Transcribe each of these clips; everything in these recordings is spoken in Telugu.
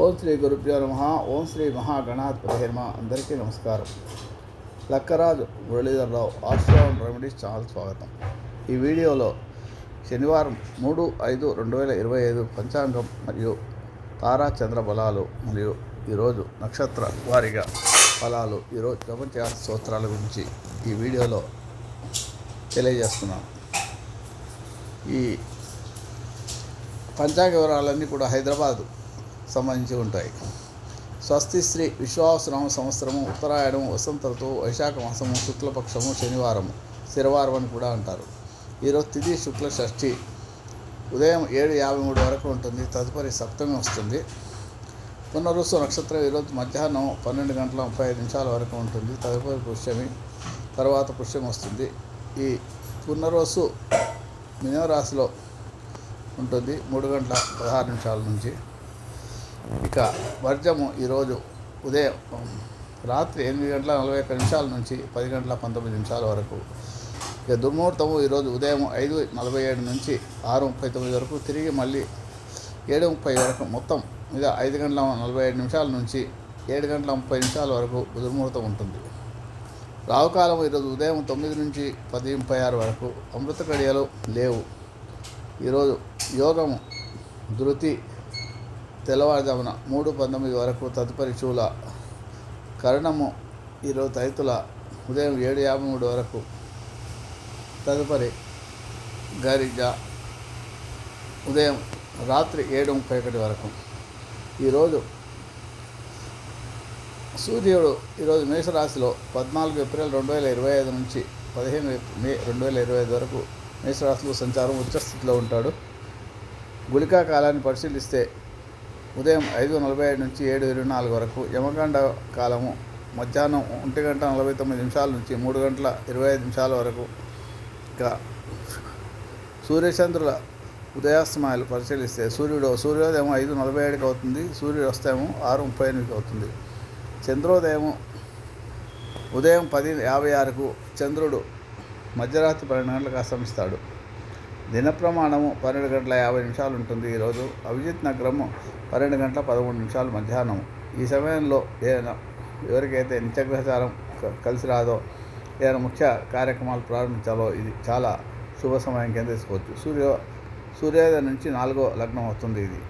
ఓం శ్రీ గురుభ్యో నమ ఓం శ్రీ మహాగణాధిపతి నమ అందరికీ నమస్కారం. లక్కరాజు మురళీధరరావు ఆశ్రమం రెమెడీస్ ఛానల్ స్వాగతం. ఈ వీడియోలో శనివారం మూడు ఐదు రెండు వేల ఇరవై ఐదు పంచాంగం మరియు తారా చంద్ర బలాలు మరియు ఈరోజు నక్షత్ర వారిగా ఫలాలు ఈరోజు ప్రపంచ స్తోత్రాల గురించి ఈ వీడియోలో తెలియజేస్తున్నాను. ఈ పంచాంగ వివరాలన్నీ కూడా హైదరాబాద్ సంబంధించి ఉంటాయి. స్వస్తి శ్రీ విశ్వాసనామ సంవత్సరము ఉత్తరాయణము వసంత ఋతువు వైశాఖ మాసము శుక్లపక్షము శనివారము శనివారం అని కూడా అంటారు. ఈరోజు తిథి శుక్ల షష్ఠి ఉదయం ఏడు యాభై మూడు వరకు ఉంటుంది. తదుపరి సప్తమి వస్తుంది. పునరుసు నక్షత్రం ఈరోజు మధ్యాహ్నం పన్నెండు గంటల ముప్పై ఐదు నిమిషాల వరకు ఉంటుంది. తదుపరి పుష్యమి తర్వాత పుష్యం వస్తుంది. ఈ పునరుసు మినరాశిలో ఉంటుంది. మూడు గంటల పదహారు నిమిషాల నుంచి. ఇక వర్జము ఈరోజు ఉదయం రాత్రి ఎనిమిది గంటల నలభై ఒక్క నిమిషాల నుంచి పది గంటల పంతొమ్మిది నిమిషాల వరకు. ఇక దుర్ముహూర్తము ఈరోజు ఉదయం ఐదు నలభై ఏడు నుంచి ఆరు ముప్పై తొమ్మిది వరకు తిరిగి మళ్ళీ ఏడు ముప్పై వరకు మొత్తం మీద ఐదు గంటల నలభై ఏడు నిమిషాల నుంచి ఏడు గంటల ముప్పై నిమిషాల వరకు దుర్ముహూర్తం ఉంటుంది. రావుకాలం ఈరోజు ఉదయం తొమ్మిది నుంచి పది ముప్పై ఆరు వరకు అమృత కడియలు లేవు. ఈరోజు యోగము ధృతి తెల్లవారుజామున మూడు పంతొమ్మిది వరకు తదుపరి చూల కరణము ఇరవై తైతుల ఉదయం ఏడు యాభై మూడు వరకు తదుపరి గరిజ ఉదయం రాత్రి ఏడు ముప్పై ఒకటి వరకు. ఈరోజు సూర్యుడు ఈరోజు మేషరాశిలో పద్నాలుగు ఏప్రిల్ రెండు వేల ఇరవై ఐదు నుంచి పదిహేను మే రెండు వేల ఇరవై ఐదు వరకు మేషరాశిలో సంచారం ఉచ్చస్థితిలో ఉంటాడు. గుళికా కాలాన్ని పరిశీలిస్తే ఉదయం ఐదు నలభై ఐదు నుంచి ఏడు ఇరవై నాలుగు వరకు యమగండ కాలము మధ్యాహ్నం ఒంటి గంట నలభై తొమ్మిది నిమిషాల నుంచి మూడు గంటల ఇరవై ఐదు నిమిషాల వరకు ఇక సూర్యచంద్రుల ఉదయాస్తమాయాలు పరిశీలిస్తే సూర్యుడు సూర్యోదయం ఐదు నలభై ఏడుకి అవుతుంది సూర్యుడు వస్తేమో ఆరు ముప్పై ఎనిమిదికి అవుతుంది. చంద్రోదయం ఉదయం పది యాభై ఆరుకు చంద్రుడు మధ్యరాత్రి పన్నెండు గంటలకు అస్తమిస్తాడు. దిన ప్రమాణము పన్నెండు గంటల యాభై నిమిషాలు ఉంటుంది. ఈరోజు అభిజిత్ నగరము పన్నెండు గంటల పదమూడు నిమిషాలు మధ్యాహ్నం ఈ సమయంలో ఏదైనా ఎవరికైతే నిత్యగ్రహచారం కలిసి రాదో ఏదైనా ముఖ్య కార్యక్రమాలు ప్రారంభించాలో ఇది చాలా శుభ సమయం కింద తీసుకోవచ్చు. సూర్య సూర్యోదయం నుంచి నాలుగో లగ్నం అవుతుంది ఇది.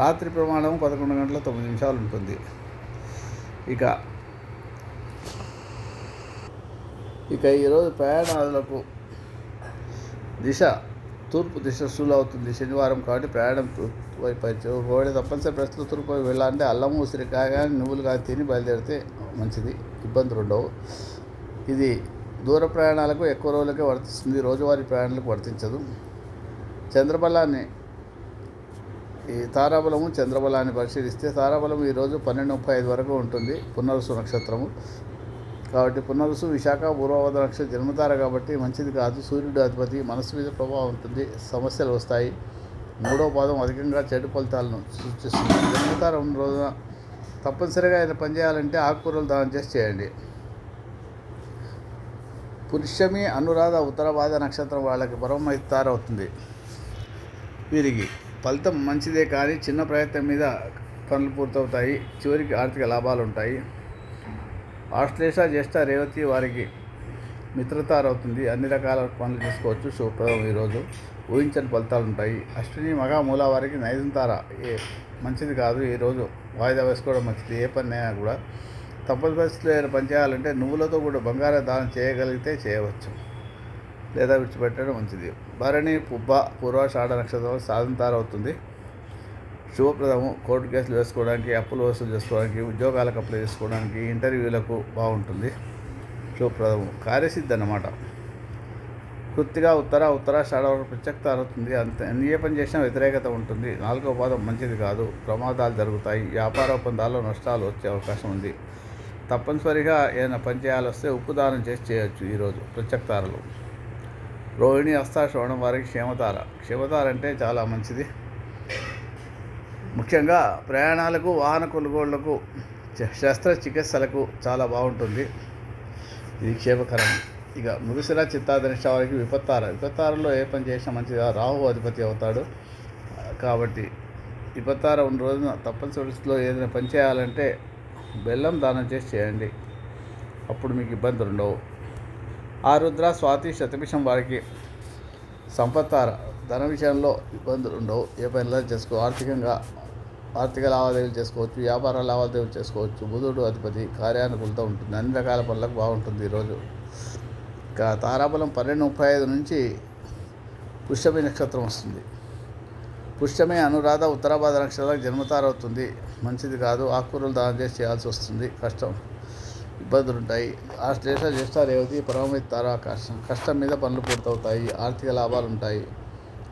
రాత్రి ప్రమాణం పదకొండు గంటల తొమ్మిది నిమిషాలు ఉంటుంది. ఇక ఇక ఈరోజు ప్రయాణాలకు దిశ తూర్పు దిశ శూలు అవుతుంది శనివారం కాబట్టి ప్రయాణం తూర్పు వైపు ఒకవేళ తప్పనిసరి ప్రస్తుతం తూర్పు వైపు వెళ్ళాలంటే అల్లము ఉసిరికాయ కానీ నువ్వులు కానీ తిని బయలుదేరితే మంచిది. ఇబ్బందులు ఉండవు. ఇది దూర ప్రయాణాలకు ఎక్కువ రోజులకే వర్తిస్తుంది. రోజువారీ ప్రయాణాలకు వర్తించదు. చంద్రబలాన్ని ఈ తారాబలము చంద్రబలాన్ని పరిశీలిస్తే తారాబలం ఈరోజు పన్నెండు ముప్పై ఐదు వరకు ఉంటుంది. పునరుసు నక్షత్రము. కాబట్టి పునరుసు విశాఖ పూర్వవద నక్షత్రం జన్మతార కాబట్టి మంచిది కాదు. సూర్యుడు అధిపతి మనసు మీద ప్రభావం ఉంటుంది. సమస్యలు వస్తాయి. మూడో పాదం అధికంగా చెడు ఫలితాలను సూచిస్తుంది. జన్మతార ఉన్న రోజున తప్పనిసరిగా ఆయన పనిచేయాలంటే ఆకుకూరలు దానం చేసి చేయండి. పురుషమి అనురాధ ఉత్తరవాద నక్షత్రం వాళ్ళకి పరమ అవుతుంది. వీరికి ఫలితం మంచిదే కానీ చిన్న ప్రయత్నం మీద పనులు పూర్తవుతాయి. చివరికి ఆర్థిక లాభాలు ఉంటాయి. ఆశ్లేష జ్యేష్ఠ రేవతి వారికి మిత్రతారవుతుంది. అన్ని రకాల పనులు చేసుకోవచ్చు. శుభప్రదం ఈరోజు ఊహించని ఫలితాలు ఉంటాయి. అశ్విని మగ మూల వారికి నైదంతార ఏ మంచిది కాదు. ఈరోజు వాయిదా వేసుకోవడం మంచిది. ఏ పని అయినా కూడా తప్పని పరిస్థితుల్లో ఏదైనా పని చేయాలంటే నువ్వులతో కూడా బంగారం దానం చేయగలిగితే చేయవచ్చు. లేదా విడిచిపెట్టడం మంచిది. భరణి పుబ్బ పూర్వాషాఢ నక్షత్రం సాధంతారవుతుంది అవుతుంది శుభప్రదము. కోర్టు కేసులు వేసుకోవడానికి అప్పులు వసూలు చేసుకోవడానికి ఉద్యోగాలకు అప్లై చేసుకోవడానికి ఇంటర్వ్యూలకు బాగుంటుంది. శుభప్రదము. కార్యసిద్ధి అన్నమాట. కృత్తిగా ఉత్తర ఉత్తరాషాఢ వరకు ప్రత్యక్త అవుతుంది అంత ఏ పని చేసినా వ్యతిరేకత ఉంటుంది. నాలుగో పాదం మంచిది కాదు. ప్రమాదాలు జరుగుతాయి. వ్యాపార ఒప్పందాల్లో నష్టాలు వచ్చే అవకాశం ఉంది. తప్పనిసరిగా ఏదైనా పని చేయాలి వస్తే ఉప్పు దానం చేసి చేయొచ్చు ఈరోజు ప్రత్యక్తారలు రోహిణి హస్తాశ్రవణం వారికి క్షేమతార. క్షేమతార అంటే చాలా మంచిది. ముఖ్యంగా ప్రయాణాలకు వాహన కొనుగోళ్ళకు శస్త్రచికిత్సలకు చాలా బాగుంటుంది. ఇది క్షేమకరం. ఇక ముగిసిర చిత్తాధనిష్ట వారికి విపత్తార. విపత్తారంలో ఏ పని చేసినా మంచిగా రాహు అధిపతి అవుతాడు. కాబట్టి విపత్తార ఉన్న రోజున తప్పనిసరిలో ఏదైనా పని చేయాలంటే బెల్లం దానం చేసి చేయండి. అప్పుడు మీకు ఇబ్బందులు ఉండవు. ఆరుద్ర స్వాతి శతభిషం వారికి సంపత్తార. ధన విషయంలో ఇబ్బందులు ఉండవు. ఏ పనిలో చేసుకో. ఆర్థికంగా ఆర్థిక లావాదేవీలు చేసుకోవచ్చు వ్యాపార లావాదేవీలు చేసుకోవచ్చు బుధుడు అధిపతి కార్యానుకూలత ఉంటుంది. అన్ని రకాల పనులకు బాగుంటుంది ఈరోజు ఇక తారాబలం పన్నెండు ముప్పై ఐదు నుంచి పుష్యమి నక్షత్రం వస్తుంది. పుష్యమి అనురాధ ఉత్తరాభాద నక్షత్రాలకు జన్మతార అవుతుంది మంచిది కాదు ఆకుకూరలు దానం చేసి చేయాల్సి వస్తుంది. కష్టం ఇబ్బందులు ఉంటాయి. ఆ శ్లేష జ్యేష్ఠ రేవతి పరమమిత్ తారాకాశం కష్టం మీద పనులు పూర్తవుతాయి. ఆర్థిక లాభాలు ఉంటాయి.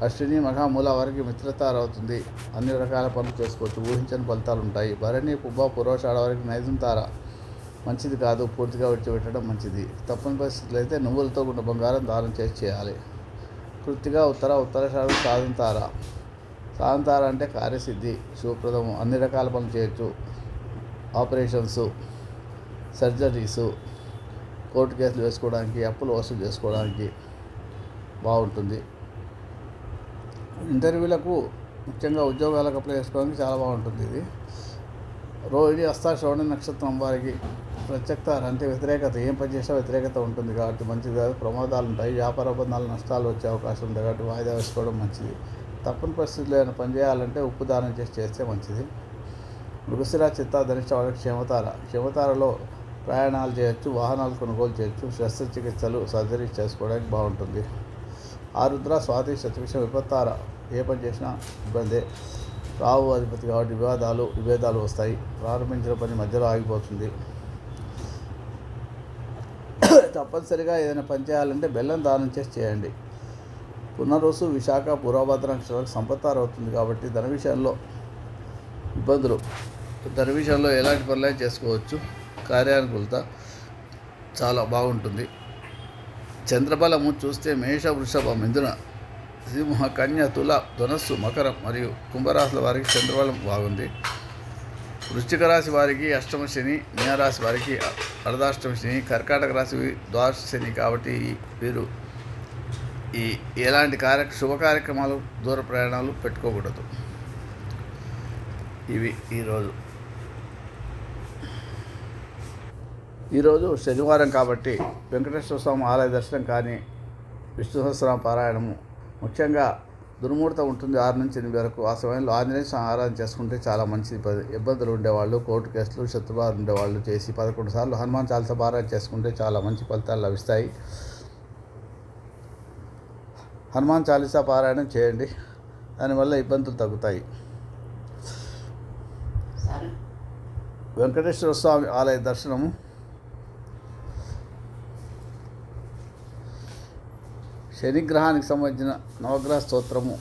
అశ్విని మఘామూల వారికి మిత్రతార అవుతుంది అన్ని రకాల పనులు చేసుకోవచ్చు. ఊహించని ఫలితాలు ఉంటాయి భరణి పుబ్బ పురోషాడ వారికి నైజం తార మంచిది కాదు. పూర్తిగా విడిచిపెట్టడం మంచిది. తప్పని పరిస్థితులు అయితే నువ్వులతో కూడిన బంగారం దానం చేసి చేయాలి. కృతిగా ఉత్తర ఉత్తరాషాఢం సాధంతార సాధంతార అంటే కార్యసిద్ధి శుభప్రదం అన్ని రకాల పనులు చేయొచ్చు. ఆపరేషన్స్ సర్జరీసు కోర్టు కేసులు వేసుకోవడానికి అప్పులు వసూలు చేసుకోవడానికి బాగుంటుంది. ఇంటర్వ్యూలకు ముఖ్యంగా ఉద్యోగాలకు అప్లై చేసుకోవడానికి చాలా బాగుంటుంది ఇది. రోహిణి అస్తా శ్రవణ నక్షత్రం వారికి ప్రత్యక్త అంటే వ్యతిరేకత ఏం పని చేసినా వ్యతిరేకత ఉంటుంది కాబట్టి మంచిది కాదు. ప్రమాదాలు ఉంటాయి వ్యాపార ఒప్పందాలు నష్టాలు వచ్చే అవకాశం ఉంది కాబట్టి వాయిదా వేసుకోవడం మంచిది. తప్పని పరిస్థితుల్లో ఏమైనా పని చేయాలంటే ఉప్పు దానం చేసి చేస్తే మంచిది. మృగశిర చిత్త ధనిష్ట వాళ్ళకి క్షమతార. క్షమతారలో ప్రయాణాలు చేయొచ్చు వాహనాలు కొనుగోలు చేయొచ్చు శస్త్రచికిత్సలు సర్జరీ చేసుకోవడానికి బాగుంటుంది. ఆరుద్ర స్వాతి శతవిషం విపత్తార ఏ పని చేసినా ఇబ్బందే. రావు అధిపతి కాబట్టి వివాదాలు విభేదాలు వస్తాయి. ప్రారంభించిన పని మధ్యలో ఆగిపోతుంది. తప్పనిసరిగా ఏదైనా పని చేయాలంటే బెల్లం దానం చేసి చేయండి. పునరుసు విశాఖ పూర్వభద్ర నక్షత్రాలకు సంపత్తారు అవుతుంది కాబట్టి ధన విషయంలో ఇబ్బందులు. ధన విషయంలో ఎలాంటి పనులైనా చేసుకోవచ్చు. కార్యానుకూలత చాలా బాగుంటుంది. చంద్రబలము చూస్తే మేష వృషభ మిథున సింహ కన్య తుల ధనస్సు మకరం మరియు కుంభరాశుల వారికి చంద్రబలం బాగుంది. వృశ్చిక రాశి వారికి అష్టమ శని మీనరాశి వారికి అర్ధాష్టమ శని కర్కాటక రాశి ద్వాదశ శని కాబట్టి వీరు ఈ ఎలాంటి కార్య శుభ కార్యక్రమాలు దూర ప్రయాణాలు పెట్టుకోకూడదు. ఇవి ఈరోజు. ఈరోజు శనివారం కాబట్టి వెంకటేశ్వర స్వామి ఆలయ దర్శనం కానీ విష్ణు సహస్రనామ పారాయణము ముఖ్యంగా దుర్ముహూర్తం ఉంటుంది ఆరు నుంచి ఎనిమిది వరకు. ఆ సమయంలో ఆంజనేయ స్వామి ఆరాధన చేసుకుంటే చాలా మంచిది. ఇబ్బందులు ఉండేవాళ్ళు కోర్టు కేసులు శత్రుబాధ ఉండేవాళ్ళు చేసి పదకొండు సార్లు హనుమాన్ చాలీసా పారాయణ చేసుకుంటే చాలా మంచి ఫలితాలు లభిస్తాయి. హనుమాన్ చాలీసా పారాయణం చేయండి. దానివల్ల ఇబ్బందులు తగ్గుతాయి. వెంకటేశ్వర స్వామి ఆలయ దర్శనము శనిగ్రహానికి సంబంధించిన నవగ్రహ స్తోత్రము.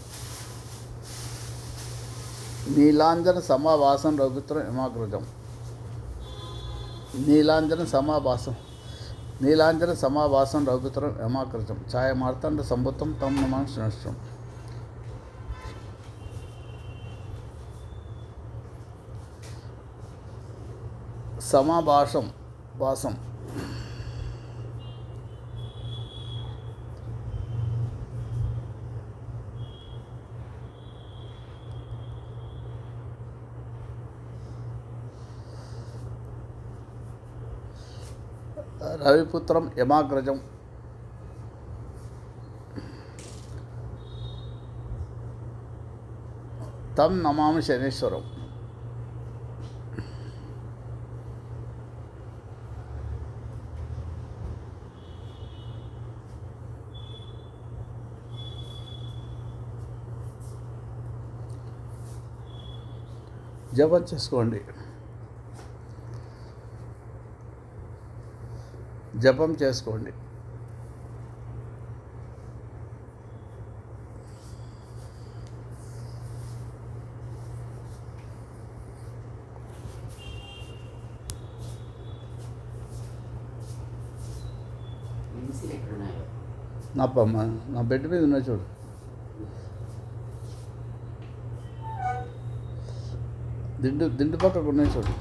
నీలాంజన సమావాసం రఘుత్రం హిమాగృజం నీలాంజన సమావాసం. నీలాంజన సమావాసం రఘుత్రం ఛాయ ఛాయమార్తండ సంబుతం తమ్ నమాన్ శ్రేష్టం సమాభాషం వాసం. రవిపుత్రం యమాగ్రజం. తం నమామి శనీశ్వరం. జపం చేసుకోండి. జపం చేసుకోండి. నా పమ్మ నా బెడ్ మీద ఉన్నాయి చూడు. దిండు దిండు పక్కకు ఉన్నాయి చూడు.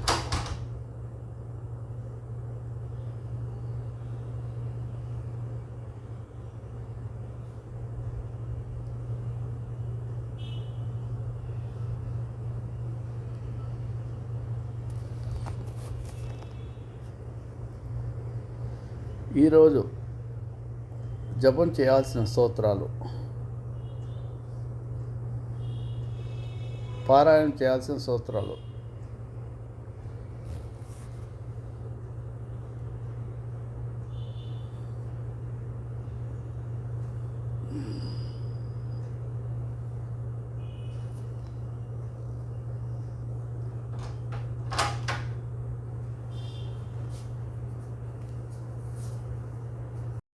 ఈరోజు జపం చేయాల్సిన స్తోత్రాలు. పారాయణం చేయాల్సిన స్తోత్రాలు.